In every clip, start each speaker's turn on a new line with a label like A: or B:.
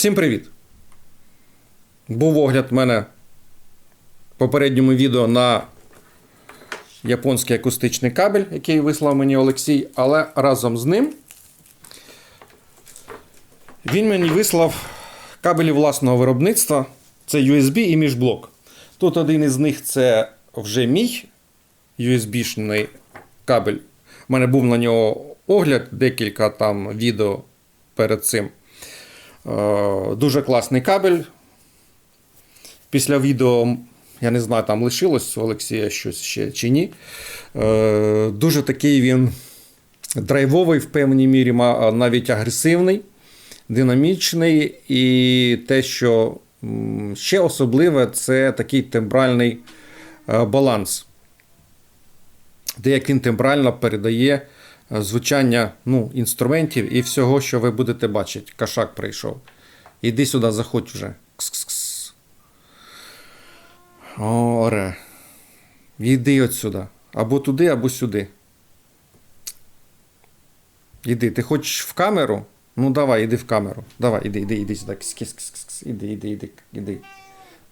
A: Всім привіт! Був огляд в мене в попередньому відео на японський акустичний кабель, який вислав мені Олексій, але разом з ним він мені вислав кабелі власного виробництва. Це USB і міжблок. Тут один із них це вже мій USB-шний кабель. У мене був на нього огляд, декілька там відео перед цим. Е, Дуже класний кабель. Після відео, я не знаю, там лишилось у Олексія щось ще чи ні. Е, Дуже такий він драйвовий, в певній мірі, навіть агресивний, динамічний. І те, що ще особливе, це такий тембральний е, баланс. Де як він тембрально передає звучання ну, інструментів і всього, що ви будете бачити. Кашак прийшов. Іди сюди, заходь вже. Кс-кс-кс. Оре. Йди отсюди. Або туди, або сюди. Іди, ти хочеш в камеру? Ну давай, іди в камеру. Давай, іди, іди, іди сюди. Кс, кс, кс, кс, кс. Іди, іди, іди, іди.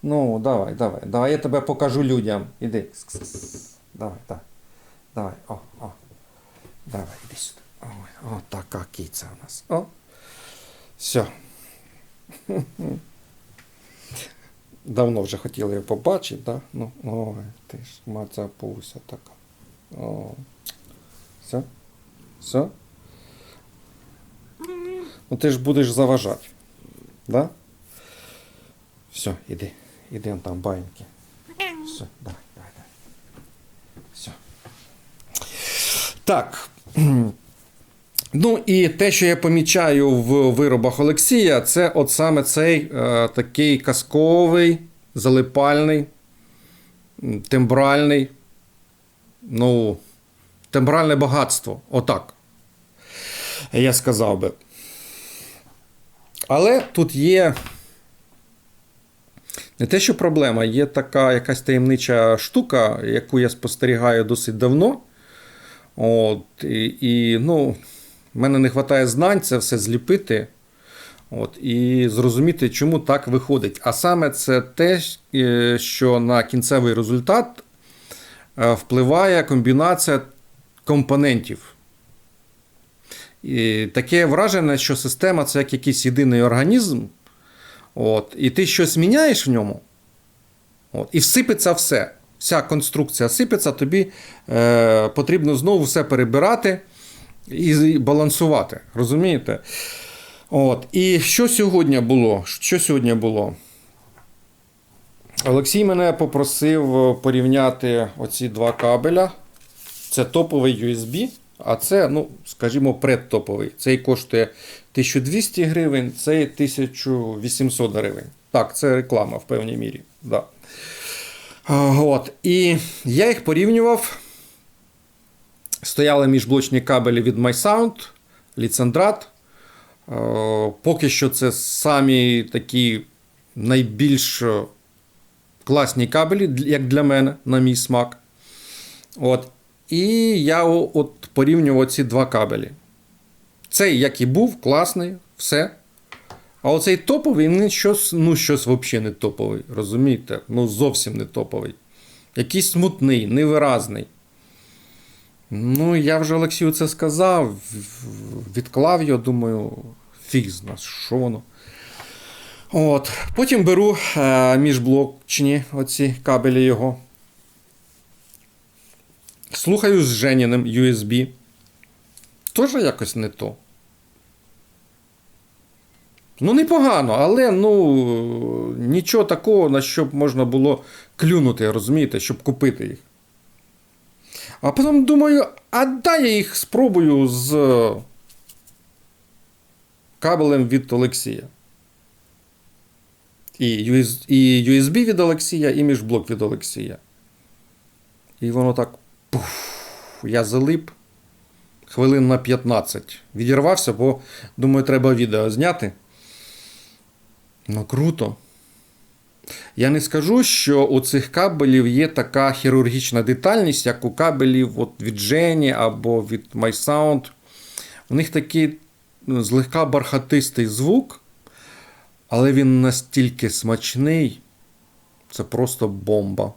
A: Ну, давай, давай. Давай, я тебе покажу людям. Іди. Кс, кс, кс. Давай, давай. Давай, о, о. Давай, іди сюди. Ой, о, така киця у нас. О. Все. Давно вже хотіли її побачити, да? Ну, ой, ти ж маця пуся така. О. Все? Все? Ну ти ж будеш заважати. Да? Все, іди. Іди там баїнки. Все, давай, давай, давай. Все. Так. Ну і те, що я помічаю в виробах Олексія, це от саме цей е, такий казковий, залипальний, тембральний, ну, тембральне багатство. Отак. Я сказав би. Але тут є не те, що проблема, є така якась таємнича штука, яку я спостерігаю досить давно. От, і, і ну, в мене не вистачає знань це все зліпити. От, і зрозуміти, чому так виходить. А саме це те, е, що на кінцевий результат е, впливає комбінація компонентів. І таке враження, що система це як якийсь єдиний організм. От, і ти щось міняєш в ньому, от, і всипеться все. Вся конструкція сипеться, тобі е, потрібно знову все перебирати і балансувати. Розумієте? От. І що сьогодні було? Що сьогодні було? Олексій мене попросив порівняти оці два кабеля. Це топовий USB, а це, ну, скажімо, предтоповий. Цей коштує 1200 гривень, цей 1800 гривень. Так, це реклама в певній мірі. Да. От. І я їх порівнював. Стояли міжблочні кабелі від MySound, Ліцендрат. Поки що це самі такі найбільш класні кабелі, як для мене, на мій смак. От. І я от порівнював ці два кабелі. Цей, як і був, класний, все. А оцей топовий, він щось, ну, щось взагалі не топовий, розумієте? Ну, зовсім не топовий. Якийсь смутний, невиразний. Ну, я вже Олексію це сказав, відклав його, думаю, фіг з нас, що воно. От. Потім беру е, міжблочні оці кабелі його. Слухаю з Женіним USB. Теж якось не то. Ну, непогано, але ну, нічого такого, на що б можна було клюнути, розумієте, щоб купити їх. А потім думаю, а дай я їх спробую з кабелем від Олексія. І USB від Олексія, і міжблок від Олексія. І воно так. Пуф, я залип хвилин на 15. Відірвався, бо думаю, треба відео зняти. Ну, круто. Я не скажу, що у цих кабелів є така хірургічна детальність, як у кабелів от від Jenny або від MySound. У них такий ну, злегка бархатистий звук. Але він настільки смачний, це просто бомба.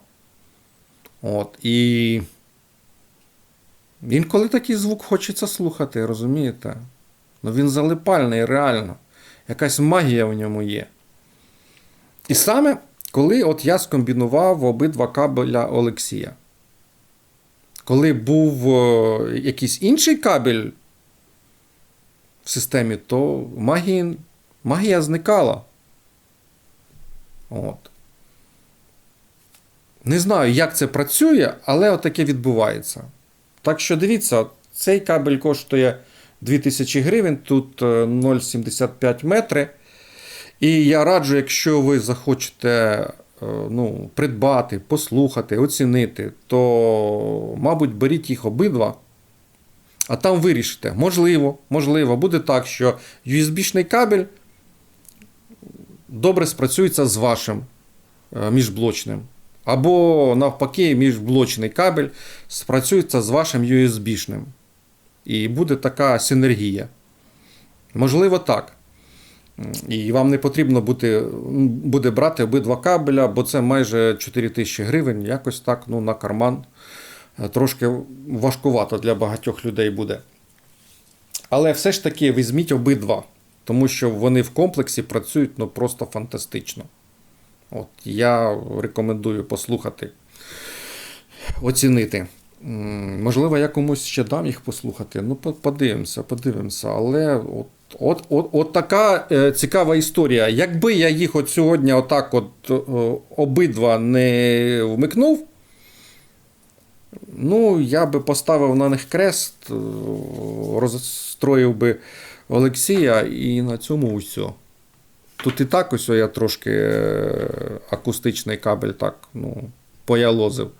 A: От, і інколи такий звук хочеться слухати, розумієте? Ну він залипальний, реально. Якась магія в ньому є. І саме коли от я скомбінував обидва кабеля Олексія. Коли був е, якийсь інший кабель в системі, то магії, магія зникала. От. Не знаю, як це працює, але отаке відбувається. Так що дивіться, цей кабель коштує 2000 гривень, тут е, 0,75 метри. І я раджу, якщо ви захочете е, ну, придбати, послухати, оцінити, то, мабуть, беріть їх обидва. А там вирішите. Можливо, можливо, буде так, що USB-шний кабель добре спрацюється з вашим е, міжблочним. Або навпаки, міжблочний кабель спрацюється з вашим USB-шним. І буде така синергія. Можливо, так. І вам не потрібно буде, буде брати обидва кабеля, бо це майже 4 тисячі гривень, якось так, ну, на карман. Е, Трошки важкувато для багатьох людей буде. Але все ж таки візьміть обидва, тому що вони в комплексі працюють ну, просто фантастично. От, я рекомендую послухати, оцінити. Можливо, я комусь ще дам їх послухати. Ну, подивимося, подивимося. Але от, от, от, от така е, цікава історія. Якби я їх от сьогодні отак от е, обидва не вмикнув, ну, я би поставив на них крест, е, розстроїв би Олексія і на цьому все. Тут і так ось я трошки акустичний кабель так, ну, поялозив.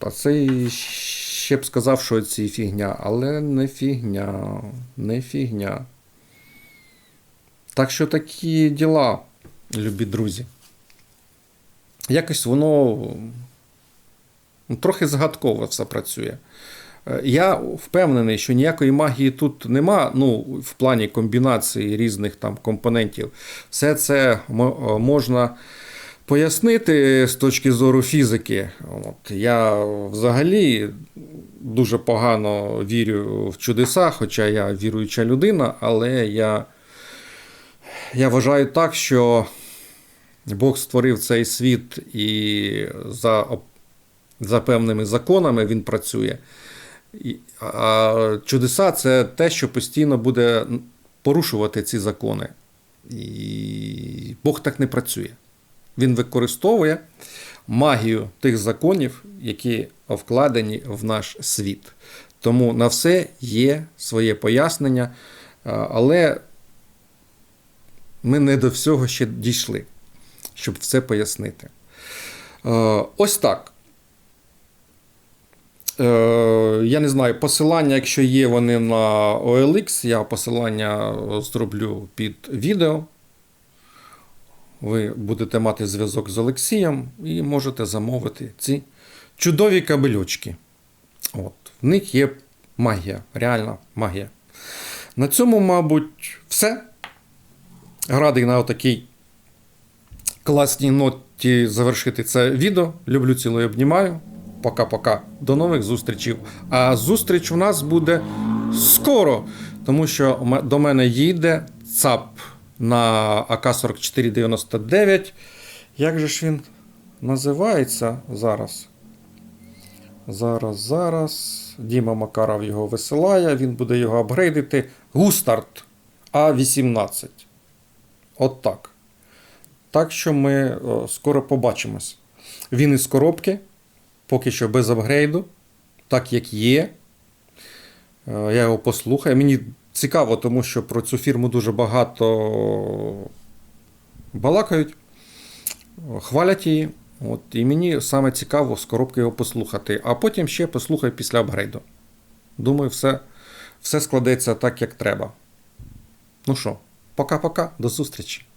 A: А цей ще б сказав, що це фігня, але не фігня, не фігня. Так що такі діла, любі друзі. Якось воно ну, трохи загадково все працює. Е, Я впевнений, що ніякої магії тут нема, ну, в плані комбінації різних там компонентів. Все це е, можна пояснити з точки зору фізики. От, я взагалі дуже погано вірю в чудеса, хоча я віруюча людина, але я, я вважаю так, що Бог створив цей світ і за, за певними законами він працює. А чудеса це те, що постійно буде порушувати ці закони. І Бог так не працює. Він використовує магію тих законів, які вкладені в наш світ. Тому на все є своє пояснення, але ми не до всього ще дійшли, щоб все пояснити. Е, Ось так. Е, Я не знаю, посилання, якщо є вони на OLX, я посилання зроблю під відео. Ви будете мати зв'язок з Олексієм і можете замовити ці чудові кабельочки. От. В них є магія, реальна магія. На цьому, мабуть, все. Радий на отакій класній ноті завершити це відео. Люблю цілою обнімаю. Пока-пока. До нових зустрічей. А зустріч у нас буде скоро, тому що до мене їде ЦАП на АК-4499. Як же ж він називається зараз? Зараз, зараз. Діма Макаров його висилає, він буде його апгрейдити. Густарт А18. От так. Так що ми е, скоро побачимось. Він із коробки, поки що без апгрейду, так як є. Е, Я його послухаю. Мені цікаво, тому що про цю фірму дуже багато балакають, хвалять її. От, і мені саме цікаво з коробки його послухати, а потім ще послухаю після апгрейду. Думаю, все, все складеться так, як треба. Ну що, пока-пока, до зустрічі.